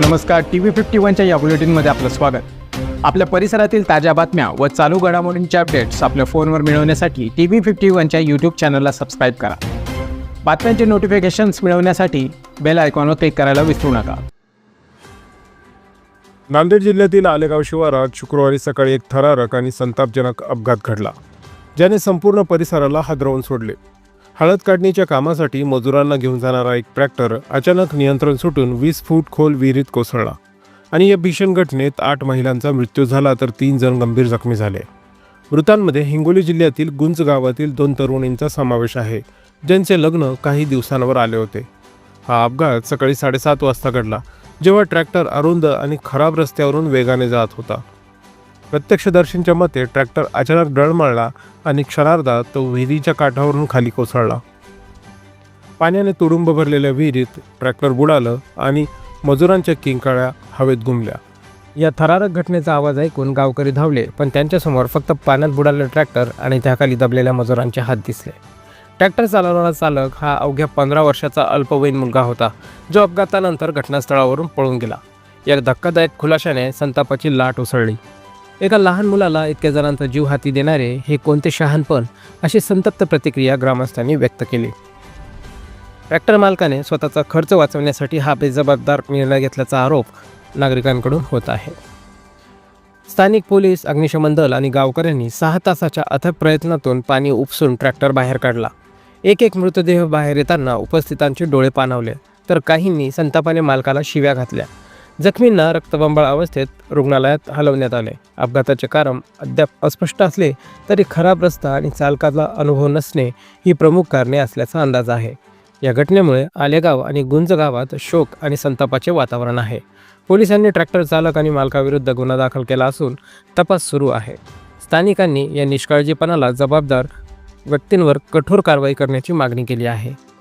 नमस्कार T V fifty वनच्या या बुलेटिनमध्ये आपलं स्वागत. आपल्या परिसरातील ताज्या बातम्या व चालू घडामोडींचे अपडेट्स आपल्या फोनवर मिळवण्यासाठी टी व्ही फिफ्टी वनच्या यूट्यूब चॅनलला सबस्क्राईब करा. बातम्यांचे नोटिफिकेशन्स मिळवण्यासाठी बेल आयकॉनवर क्लिक करायला विसरू नका. नांदेड जिल्ह्यातील आलेगाव शिवारात शुक्रवारी सकाळी एक थरारक आणि संतापजनक अपघात घडला ज्याने संपूर्ण परिसराला हादरवून सोडले. हळद काढणीच्या कामासाठी मजुरांना घेऊन जाणारा एक ट्रॅक्टर अचानक नियंत्रण सुटून वीस फूट खोल विहिरीत कोसळला आणि या भीषण घटनेत आठ महिलांचा मृत्यू झाला तर तीन जण गंभीर जखमी झाले. मृतांमध्ये हिंगोली जिल्ह्यातील गुंज गावातील दोन तरुणींचा समावेश आहे ज्यांचे लग्न काही दिवसांवर आले होते. हा अपघात सकाळी साडेसात वाजता घडला जेव्हा ट्रॅक्टर अरुंद आणि खराब रस्त्यावरून वेगाने जात होता. प्रत्यक्षदर्शींच्या मते ट्रॅक्टर अचानक डळमळला आणि क्षणार्धात तो विहिरीच्या काठावरून खाली कोसळला. पाण्याने तुडुंब भरलेल्या विहिरीत ट्रॅक्टर बुडालं आणि मजुरांच्या किंकाळ्या हवेत घुमल्या. या थरारक घटनेचा आवाज ऐकून गावकरी धावले पण त्यांच्यासमोर फक्त पाण्यात बुडालेलं ट्रॅक्टर आणि त्याखाली दबलेल्या मजुरांचे हात दिसले. ट्रॅक्टर चालवणारा चालक हा अवघ्या पंधरा वर्षाचा अल्पवयीन मुलगा होता जो अपघातानंतर घटनास्थळावरून पळून गेला. या धक्कादायक खुलाशाने संतापाची लाट उसळली. एका लहान मुलाला इतक्या जणांचा जीव हाती देणारे हे कोणते शहाणपण अशी संतप्त प्रतिक्रिया ग्रामस्थांनी व्यक्त केली. ट्रॅक्टर मालकाने स्वतःचा खर्च वाचवण्यासाठी हा बेजबाबदार निर्णय घेतल्याचा आरोप नागरिकांकडून होत आहे. स्थानिक पोलीस अग्निशमन दल आणि गावकऱ्यांनी सहा तासाच्या अथक प्रयत्नातून पाणी उपसून ट्रॅक्टर बाहेर काढला. एक एक मृतदेह बाहेर येताना उपस्थितांचे डोळे पाणावले तर काहींनी संतापाने मालकाला शिव्या घातल्या. जखमींना रक्तबंबाळ अवस्थेत रुग्णालयात हलवण्यात आले. अपघाताचे कारण अद्याप अस्पष्ट असले तरी खराब रस्ता आणि चालकाचा अनुभव नसणे ही प्रमुख कारणे असल्याचा अंदाज आहे. या घटनेमुळे आलेगाव आणि गुंज गावात शोक आणि संतापाचे वातावरण आहे. पोलिसांनी ट्रॅक्टर चालक आणि मालकाविरुद्ध गुन्हा दाखल केला असून तपास सुरू आहे. स्थानिकांनी या निष्काळजीपणाला जबाबदार व्यक्तींवर कठोर कारवाई करण्याची मागणी केली आहे.